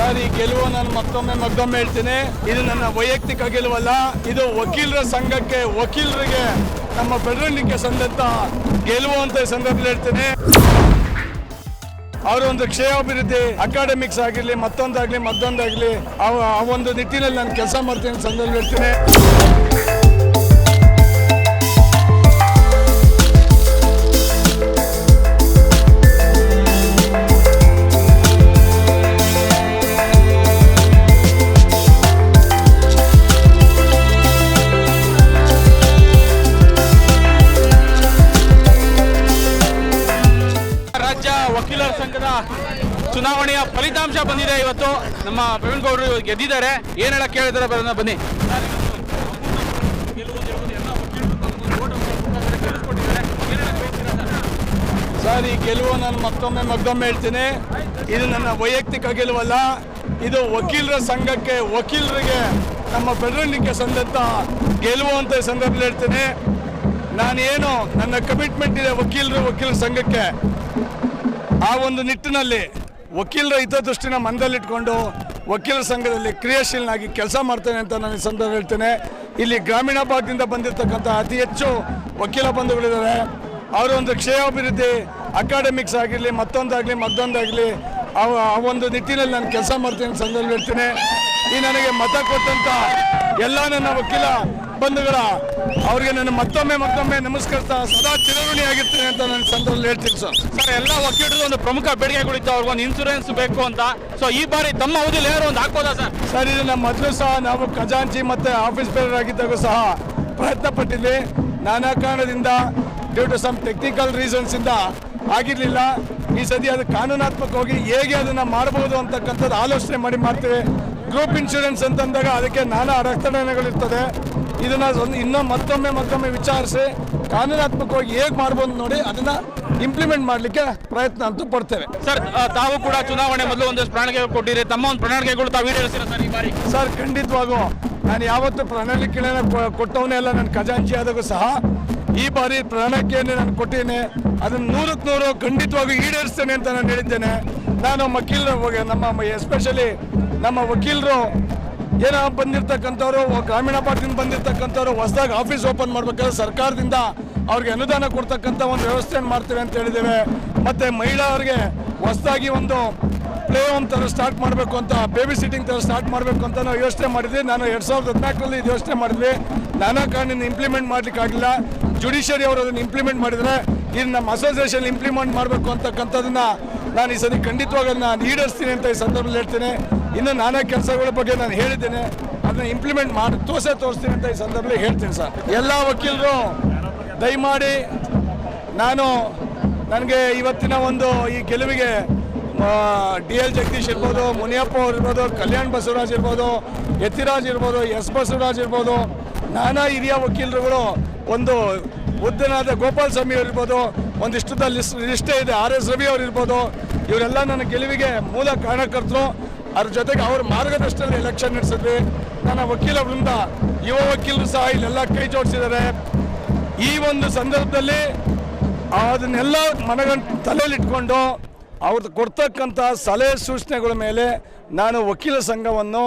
Sir ಗೆಲುವು ನಾನು ಮತ್ತೊಮ್ಮೆ ಮತ್ತೊಮ್ಮೆ ಹೇಳ್ತೀನಿ. ಇದು ನನ್ನ ವೈಯಕ್ತಿಕ ಗೆಲುವಲ್ಲ. ಇದು ವಕೀಲರ ಸಂಘಕ್ಕೆ ವಕೀಲರಿಗೆ ನಮ್ಮ ಫೆಡರಲ್ಗೆ ಸಂದಂತ ಗೆಲುವು ಅಂತ ಸಂದರ್ಭದಲ್ಲಿ ಹೇಳ್ತೀನಿ. ಅವರ ಒಂದು ಕ್ಷೇಮಾಭಿವೃದ್ಧಿ ಅಕಾಡೆಮಿಕ್ಸ್ ಆಗಿರಲಿ, ಮತ್ತೊಂದಾಗಲಿ ಮತ್ತೊಂದಾಗ್ಲಿ ಆ ಒಂದು ನಿಟ್ಟಿನಲ್ಲಿ ನಾನು ಕೆಲಸ ಮಾಡ್ತೀನಿ ಸಂದರ್ಭ ಹೇಳ್ತೀನಿ. ಚುನಾವಣೆಯ ಫಲಿತಾಂಶ ಬಂದಿದೆ ಇವತ್ತು. ನಮ್ಮ ಪ್ರವೀಣ್ ಗೌಡರು ಗೆದ್ದಿದ್ದಾರೆ. ಏನ್ ಹೇಳಕ್ ಕೇಳಿದಾರೆ ಬರೋಣ ಬನ್ನಿ. ಸರ್, ಈ ಗೆಲುವು ನಾನು ಮತ್ತೊಮ್ಮೆ ಮತ್ತೊಮ್ಮೆ ಹೇಳ್ತೀನಿ. ಇದು ನನ್ನ ವೈಯಕ್ತಿಕ ಗೆಲುವಲ್ಲ. ಇದು ವಕೀಲರ ಸಂಘಕ್ಕೆ ವಕೀಲರಿಗೆ ನಮ್ಮ ಫೆಡರಲ್ಗೆ ಸಂದಂತ ಗೆಲುವು ಅಂತ ಸಂದರ್ಭದಲ್ಲಿ ಹೇಳ್ತೀನಿ. ನಾನೇನು ನನ್ನ ಕಮಿಟ್ಮೆಂಟ್ ಇದೆ ವಕೀಲರು, ವಕೀಲರ ಸಂಘಕ್ಕೆ. ಆ ಒಂದು ನಿಟ್ಟಿನಲ್ಲಿ ವಕೀಲರ ಹಿತದೃಷ್ಟಿನ ಮನದಲ್ಲಿಟ್ಕೊಂಡು ವಕೀಲರ ಸಂಘದಲ್ಲಿ ಕ್ರಿಯಾಶೀಲನಾಗಿ ಕೆಲಸ ಮಾಡ್ತೇನೆ ಅಂತ ನಾನು ಈ ಸಂದರ್ಭ ಹೇಳ್ತೇನೆ. ಇಲ್ಲಿ ಗ್ರಾಮೀಣ ಭಾಗದಿಂದ ಬಂದಿರತಕ್ಕಂಥ ಅತಿ ಹೆಚ್ಚು ವಕೀಲ ಬಂಧುಗಳಿದ್ದಾರೆ. ಅವರ ಒಂದು ಕ್ಷೇಮಾಭಿವೃದ್ಧಿ ಅಕಾಡೆಮಿಕ್ಸ್ ಆಗಿರಲಿ, ಮತ್ತೊಂದಾಗಲಿ ಮತ್ತೊಂದಾಗಲಿ ಆ ಒಂದು ನಿಟ್ಟಿನಲ್ಲಿ ನಾನು ಕೆಲಸ ಮಾಡ್ತೇನೆ ಸಂದರ್ಭ ಹೇಳ್ತೇನೆ. ಈ ನನಗೆ ಮತ ಕೊಟ್ಟಂತ ಎಲ್ಲ ನನ್ನ ವಕೀಲ ಬಂಧುಗಳ ಅವರಿಗೆ ನಾನು ಮತ್ತೊಮ್ಮೆ ಮತ್ತೊಮ್ಮೆ ನಮಸ್ಕರಿಸ್ತಾ ಸದಾ ಚಿರಋಣಿಯಾಗಿರ್ತೇನೆ ಅಂತ ನಾನು ಈ ಸಂದರ್ಭದಲ್ಲಿ ಹೇಳ್ತೀನಿ ಸರ್. ಸರ್ ಎಲ್ಲ ವಕೀಲರು ಒಂದು ಪ್ರಮುಖ ಬೇಡಿಕೆಗಳಿತ್ತು ಅವ್ರಿಗೊಂದು ಇನ್ಸೂರೆನ್ಸ್ ಬೇಕು ಅಂತ. ಸೊ ಈ ಬಾರಿ ತಮ್ಮ ಅವಧಿಯಲ್ಲಿ ಏನಾದ್ರು ಒಂದು ಹಾಕ್ಬೋದಾ ಸರ್? ಸರ್ ಇದನ್ನ ಮೊದಲು ಸಹ ನಾವು ಖಜಾಂಚಿ ಮತ್ತೆ ಆಫೀಸ್ ಬೇರೆ ಆಗಿದ್ದಾಗ ಸಹ ಪ್ರಯತ್ನ ಪಟ್ಟಿದ್ವಿ ನಾನಾ ಕಾರಣದಿಂದ due to some technical reasons ಇಂದ ಆಗಿರ್ಲಿಲ್ಲ. ಈ ಸದಿ ಅದು ಕಾನೂನಾತ್ಮಕವಾಗಿ ಹೇಗೆ ಅದನ್ನ ಮಾಡಬಹುದು ಅಂತಕ್ಕಂಥದ್ದು ಆಲೋಚನೆ ಮಾಡಿ ಮಾಡ್ತೇವೆ. ಗ್ರೂಪ್ ಇನ್ಶೂರೆನ್ಸ್ ಅಂತಂದಾಗ ಅದಕ್ಕೆ ನಾನಾ ಅಡಚಣೆಗಳಿರ್ತದೆ ಇದನ್ನ ಒಂದು ಇನ್ನೂ ಮತ್ತೊಮ್ಮೆ ಮತ್ತೊಮ್ಮೆ ವಿಚಾರಿಸಿ ಕಾನೂನಾತ್ಮಕವಾಗಿ ಹೇಗೆ ಮಾಡ್ಬೋದು ನೋಡಿ ಅದನ್ನ ಇಂಪ್ಲಿಮೆಂಟ್ ಮಾಡಲಿಕ್ಕೆ ಪ್ರಯತ್ನ ಅಂತೂ ಪಡ್ತೇವೆ. ಸರ್ ತಾವು ಕೂಡ ಚುನಾವಣೆ ಮೊದಲು ಒಂದಷ್ಟು ಪ್ರಣಾಳಿಕೆ ಕೊಟ್ಟಿರಿ. ತಮ್ಮ ಒಂದು ಪ್ರಣಾಳಿಕೆಗಳು ತಾವು ಈಡೇರಿಸಿರ ಸರ್ ಈ ಬಾರಿ? ಸರ್ ಖಂಡಿತವಾಗೂ. ನಾನು ಯಾವತ್ತು ಪ್ರಣಾಳಿಕೆಗಳನ್ನ ಕೊಟ್ಟವನೇ ಅಲ್ಲ ನನ್ನ ಖಜಾಂಚಿ ಆದಾಗೂ ಸಹ. ಈ ಬಾರಿ ಪ್ರಣಾಳಿಕೆಯನ್ನು ನಾನು ಕೊಟ್ಟಿದ್ದೇನೆ ಅದನ್ನು ನೂರಕ್ಕೆ ನೂರು ಖಂಡಿತವಾಗೂ ಈಡೇರಿಸ್ತೇನೆ ಅಂತ ನಾನು ಹೇಳಿದ್ದೇನೆ. ನಾನು ವಕೀಲರು ನಮ್ಮ ಎಸ್ಪೆಷಲಿ ನಮ್ಮ ವಕೀಲರು ಏನೋ ಬಂದಿರ್ತಕ್ಕಂಥವ್ರು, ಗ್ರಾಮೀಣ ಭಾಗದಿಂದ ಬಂದಿರ್ತಕ್ಕಂಥವ್ರು ಹೊಸದಾಗಿ ಆಫೀಸ್ ಓಪನ್ ಮಾಡ್ಬೇಕಾದ್ರೆ ಸರ್ಕಾರದಿಂದ ಅವ್ರಿಗೆ ಅನುದಾನ ಕೊಡ್ತಕ್ಕಂಥ ಒಂದು ವ್ಯವಸ್ಥೆಯನ್ನು ಮಾಡ್ತೇವೆ ಅಂತ ಹೇಳಿದ್ದೇವೆ. ಮತ್ತು ಮಹಿಳೆಯರಿಗೆ ಹೊಸದಾಗಿ ಒಂದು ಪ್ಲೇ ಹೋಮ್ ಥರ ಸ್ಟಾರ್ಟ್ ಮಾಡಬೇಕು ಅಂತ ಬೇಬಿ ಸಿಟ್ಟಿಂಗ್ ಥರ ಸ್ಟಾರ್ಟ್ ಮಾಡಬೇಕು ಅಂತ ನಾವು ಯೋಚನೆ ಮಾಡಿದ್ವಿ. ನಾನು ಎರಡು ಸಾವಿರದ ಹದಿನಾಲ್ಕರಲ್ಲಿ ಇದು ಯೋಚನೆ ಮಾಡಿದ್ವಿ. ನಾನಾ ಕಾರಣದಿಂದ ಇಂಪ್ಲಿಮೆಂಟ್ ಮಾಡಲಿಕ್ಕಾಗಿಲ್ಲ ಜುಡಿಷಿಯರಿ ಅವರು ಅದನ್ನು ಇಂಪ್ಲಿಮೆಂಟ್ ಮಾಡಿದರೆ ಇದು ನಮ್ಮ ಅಸೋಸಿಯೇಷನ್ ಇಂಪ್ಲಿಮೆಂಟ್ ಮಾಡಬೇಕು ಅಂತಕ್ಕಂಥದ್ದನ್ನು ನಾನು ಈ ಸರಿ ಖಂಡಿತವಾಗಿ ನಾನು ಈಡೇರಿಸ್ತೀನಿ ಅಂತ ಈ ಸಂದರ್ಭದಲ್ಲಿ ಹೇಳ್ತೇನೆ. ಇನ್ನು ನಾನಾ ಕೆಲಸಗಳ ಬಗ್ಗೆ ನಾನು ಹೇಳಿದ್ದೇನೆ. ಅದನ್ನ ಇಂಪ್ಲಿಮೆಂಟ್ ಮಾಡಿ ತೋಸೆ ತೋರಿಸ್ತೀನಿ ಅಂತ ಈ ಸಂದರ್ಭದಲ್ಲಿ ಹೇಳ್ತೀನಿ ಸರ್. ಎಲ್ಲ ವಕೀಲರು, ದಯಮಾಡಿ ನಾನು ನನಗೆ ಇವತ್ತಿನ ಒಂದು ಈ ಗೆಲುವಿಗೆ ಡಿ ಎಲ್ ಜಗದೀಶ್ ಇರ್ಬೋದು, ಮುನಿಯಪ್ಪ ಅವ್ರು ಇರ್ಬೋದು, ಕಲ್ಯಾಣ್ ಬಸವರಾಜ್ ಇರ್ಬೋದು, ಯತಿರಾಜ್ ಇರ್ಬೋದು, ಎಸ್ ಬಸವರಾಜ್ ಇರ್ಬೋದು, ನಾನಾ ಹಿರಿಯ ವಕೀಲರುಗಳು ಒಂದು ಉದ್ದನಾದ ಗೋಪಾಲ್ ಸ್ವಾಮಿ ಅವ್ರು ಒಂದಿಷ್ಟು ಒಂದಿಷ್ಟದ ಲಿಸ್ಟ್ ಲಿಸ್ಟೇ ಇದೆ. ಆರ್ ಎಸ್ ರವಿ ಅವ್ರು ಇರ್ಬೋದು, ಇವರೆಲ್ಲ ನನ್ನ ಗೆಲುವಿಗೆ ಮೂಲ ಕಾರಣಕರ್ತರು. ಅದ್ರ ಜೊತೆಗೆ ಅವ್ರ ಮಾರ್ಗದರ್ಶನದಲ್ಲಿ ಎಲೆಕ್ಷನ್ ನಡೆಸಿದ್ವಿ ನನ್ನ ವಕೀಲ ವೃಂದ, ಯುವ ವಕೀಲರು ಸಹ ಇಲ್ಲೆಲ್ಲ ಕೈ ಜೋಡಿಸಿದ್ದಾರೆ. ಈ ಒಂದು ಸಂದರ್ಭದಲ್ಲಿ ಅದನ್ನೆಲ್ಲ ಮನಗಂಡು ತಲೆಯಲ್ಲಿಟ್ಕೊಂಡು ಅವ್ರದ್ದು ಕೊಡ್ತಕ್ಕಂಥ ಸಲಹೆ ಸೂಚನೆಗಳ ಮೇಲೆ ನಾನು ವಕೀಲ ಸಂಘವನ್ನು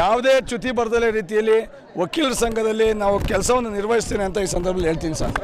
ಯಾವುದೇ ಚ್ಯುತಿ ಬರದಲೇ ರೀತಿಯಲ್ಲಿ ವಕೀಲರ ಸಂಘದಲ್ಲಿ ನಾವು ಕೆಲಸವನ್ನು ನಿರ್ವಹಿಸ್ತೀನಿ ಅಂತ ಈ ಸಂದರ್ಭದಲ್ಲಿ ಹೇಳ್ತೀನಿ ಸರ್.